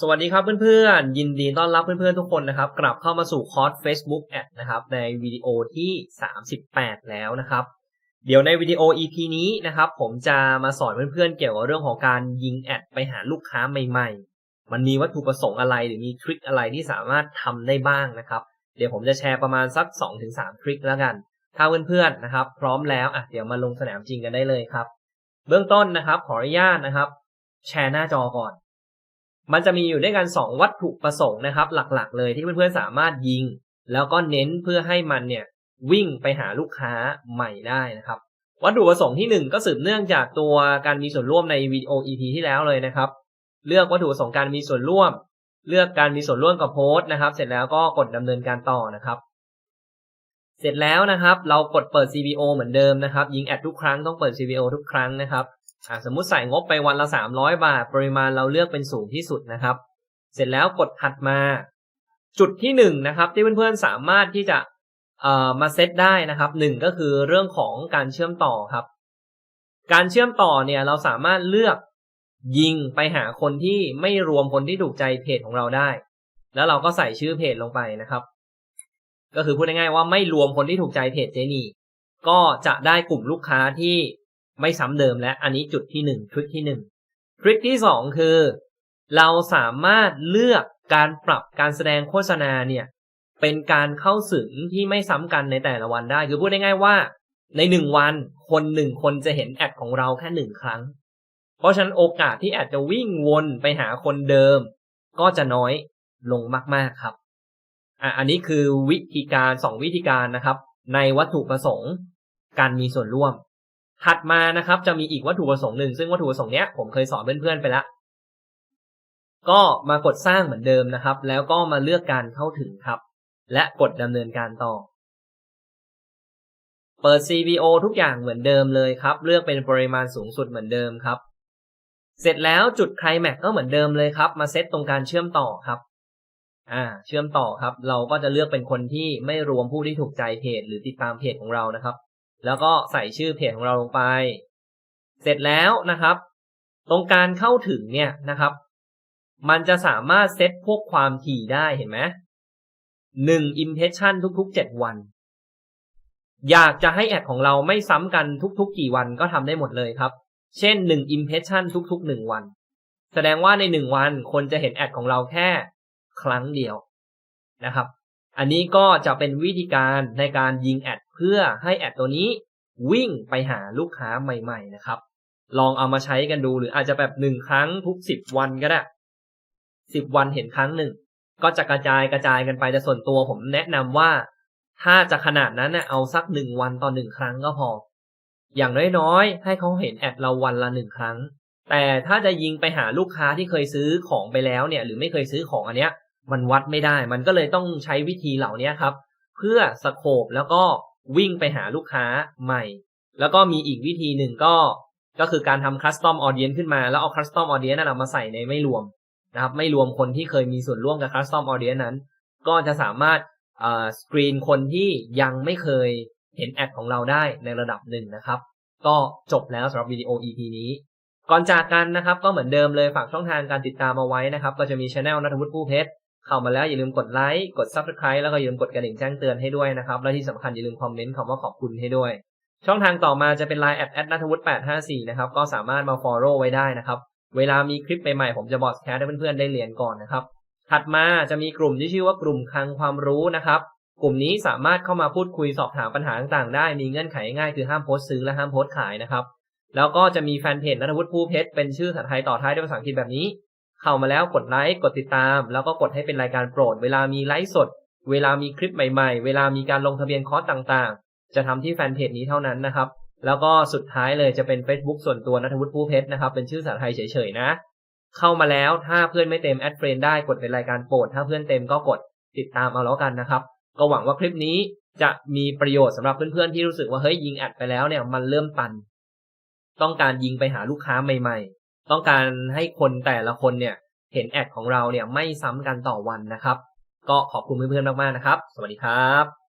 สวัสดีครับเพื่อนๆ ยินดีต้อนรับเพื่อนๆทุกคนนะครับ กลับเข้ามาสู่คอร์ส Facebook Ad นะครับ ในวิดีโอที่ 38 แล้วนะครับ เดี๋ยวในวิดีโอ EP นี้นะครับ ผมจะมาสอนเพื่อนๆ เกี่ยวกับเรื่องของการยิงแอดไปหาลูกค้าใหม่ๆ มันมีวัตถุประสงค์อะไรหรือมีทริคอะไรที่สามารถทำได้บ้างนะครับ เดี๋ยวผมจะแชร์ประมาณสัก 2-3 ทริคแล้วกัน ถ้าเพื่อนๆนะครับ พร้อมแล้วอะเดี๋ยวมาลงสนามจริงกันได้เลยครับ เบื้องต้นนะครับ ขออนุญาตนะครับ แชร์หน้าจอก่อน มันจะมีอยู่ด้วยกัน 2 วัตถุประสงค์นะครับ หลักๆ เลยที่เพื่อนๆสามารถยิง แล้วก็เน้นเพื่อให้มันเนี่ยวิ่งไปหาลูกค้าใหม่ได้นะครับ วัตถุประสงค์ที่ 1 ก็สืบเนื่องจากตัวการมีส่วนร่วมในวิดีโอ EP ที่แล้วเลยนะครับ เลือกวัตถุประสงค์การมีส่วนร่วม เลือกการมีส่วนร่วมกับโพสต์นะครับ เสร็จแล้วก็กดดำเนินการต่อนะครับ เสร็จแล้วนะครับ เรากดเปิด CBO เหมือนเดิมนะครับ ยิงแอดทุกครั้งต้องเปิด CBO ทุกครั้งนะครับ สมมุติใส่งบไปวันละ 300 บาท ปริมาณเราเลือกเป็นสูงที่สุดนะครับ เสร็จแล้วกดถัดมา จุดที่1นงนะครับที่เพื่อนๆสามารถที่จะเอ่อมาเซตได้นะครับหนึ่งก็คือเรื่องของการเชื่อมต่อครับ การเชื่อมต่อเนี่ยเราสามารถเลือกยิงไปหาคนที่ไม่รวมคนที่ถูกใจเพจของเราได้ แล้วเราก็ใส่ชื่อเพจลงไปนะครับ ก็คือพูดง่ายๆว่าไม่รวมคนที่ถูกใจเพจเจนี่ก็จะได้กลุ่มลูกค้าที่ ไม่ซ้ำเดิมและอันนี้จุดที่หนึ่งทริคที่หนึ่งทริคที่สองคือ เราสามารถเลือกการปรับการแสดงโฆษณาเนี่ยเป็นการเข้าสึงที่ไม่ซ้ำกันในแต่ละวันได้ คือพูดง่ายๆว่า ในหนึ่งวันคนหนึ่งคนจะเห็นแอดของเราแค่หนึ่งครั้ง เพราะฉะนั้นโอกาสที่แอดจะวิ่งวนไปหาคนเดิม ก็จะน้อยลงมากๆครับอะอันนี้คือวิธีการสองวิธีการนะครับ ในวัตถุประสงค์ การมีส่วนร่วม ถัดมานะครับจะมีอีกวัตถุประสงค์หนึ่งซึ่งวัตถุประสงค์เนี้ยผมเคยสอนเพื่อนๆไปแล้วก็มากดสร้างเหมือนเดิมนะครับ แล้วก็มาเลือกการเข้าถึงครับ และกดดำเนินการต่อ เปิด CBO ทุกอย่างเหมือนเดิมเลยครับ เลือกเป็นปริมาณสูงสุดเหมือนเดิมครับ เสร็จแล้วจุดไคลแม็กก็เหมือนเดิมเลยครับ มาเซตตรงการเชื่อมต่อครับ อ่า เชื่อมต่อครับ เราก็จะเลือกเป็นคนที่ไม่รวมผู้ที่ถูกใจเพจหรือติดตามเพจของเรานะครับ แล้วก็ใส่ชื่อเพจของเราลงไป เสร็จแล้วนะครับ ตรงการเข้าถึงเนี่ยนะครับ มันจะสามารถเซตพวกความถี่ได้เห็นไหมหนึ่ง impression ทุกๆ7วัน อยากจะให้แอดของเราไม่ซ้ำกันทุกๆ กี่วันก็ทำได้หมดเลยครับ เช่น1 impression ทุกๆ1วัน แสดงว่าใน1วันคนจะเห็นแอดของเราแค่ครั้งเดียวนะครับ อันนี้ก็จะเป็นวิธีการในการยิงแอดเพื่อให้แอดตัวนี้วิ่งไปหาลูกค้าใหม่ ๆ นะครับ ลองเอามาใช้กันดูหรืออาจจะแบบหนึ่งครั้งทุกสิบวันก็ได้สิบวันเห็นครั้งหนึ่งก็จะกระจายกระจายกันไปแต่ส่วนตัวผมแนะนำว่า ถ้าจะขนาดนั้นเนะเอาสักหนึ่งวันต่อหนึ่งครั้งก็พอ อย่างน้อยๆให้เขาเห็นแอดเราวันละหนึ่งครั้ง แต่ถ้าจะยิงไปหาลูกค้าที่เคยซื้อของไปแล้วเนี่ย หรือไม่เคยซื้อของอันเนี้ย มันวัดไม่ได้ มันก็เลยต้องใช้วิธีเหล่านี้ครับ เพื่อสโคบแล้วก็วิ่งไปหาลูกค้าใหม่ แล้วก็มีอีกวิธีหนึ่งก็ ก็คือการทำคัสตอมออเดียนขึ้นมา แล้วเอาคัสตอมออเดียนนั้นมาใส่ในไม่รวมนะครับ ไม่รวมคนที่เคยมีส่วนร่วมกับคัสตอมออเดียนนั้น ก็จะสามารถสกรีนคนที่ยังไม่เคยเห็นแอดของเราได้ในระดับหนึ่งนะครับ ก็จบแล้วสำหรับวิดีโอ EP นี้ก่อนจากกันนะครับก็เหมือนเดิมเลยฝากช่องทางการติดตามเอาไว้นะครับ ก็จะมีช anel นัทวุฒิผู้เพชร เข้ามาแล้วอย่าลืมกดไลค์กด Subscribe แล้วก็อย่าลืมกดกระดิ่งแจ้งเตือนให้ด้วยนะครับ และที่สำคัญอย่าลืมคอมเมนต์คำว่าขอบคุณให้ด้วย ช่องทางต่อมาจะเป็น Line แอดแอดนัทวุฒิ854นะครับก็สามารถมา follow ไว้ได้นะครับเวลามีคลิปใหม่ๆผมจะบอสแคสให้เพื่อนๆได้เรียนก่อนนะครับถัดมาจะมีกลุ่มที่ชื่อว่ากลุ่มคลังความรู้นะครับกลุ่มนี้สามารถเข้ามาพูดคุยสอบถามปัญหาต่างๆได้มีเงื่อนไขง่ายคือห้ามโพสต์ซื้อและห้ามโพสต์ขายนะครับแล้วก็จะมีแฟนเพจนัทวุฒิผู้เพชรเป็นชื่อภาษาไทยต่อท้ายด้วยภาษาอังกฤษแบบนี้ เข้ามาแล้วกดไลค์กดติดตาม แล้วก็กดให้เป็นรายการโปรด เวลามีไลฟ์สด เวลามีคลิปใหม่ๆ เวลามีการลงทะเบียนคอร์สต่างๆ จะทำที่แฟนเพจนี้เท่านั้นนะครับ แล้วก็สุดท้ายเลยจะเป็น Facebook ส่วนตัวนัทวุฒิผู้เพชรนะครับ เป็นชื่อภาไทยเฉยๆนะ เข้ามาแล้วถ้าเพื่อนไม่เต็มแอดเฟรนได้กดเป็นรายการโปรด ถ้าเพื่อนเต็มก็กดติดตามเอาแล้วกันนะครับ ก็หวังว่าคลิปนี้จะมีประโยชน์สำหรับเพื่อนๆที่รู้สึกว่าเฮ้ยยิงแอดไปแล้วเนี่ยมันเริ่มตัน ต้องการยิงไปหาลูกค้าใหม่ๆ ต้องการให้คนแต่ละคนเนี่ยเห็นแอดของเราเนี่ยไม่ซ้ำกันต่อวันนะครับ ก็ขอบคุณเพื่อนๆมากๆนะครับ สวัสดีครับ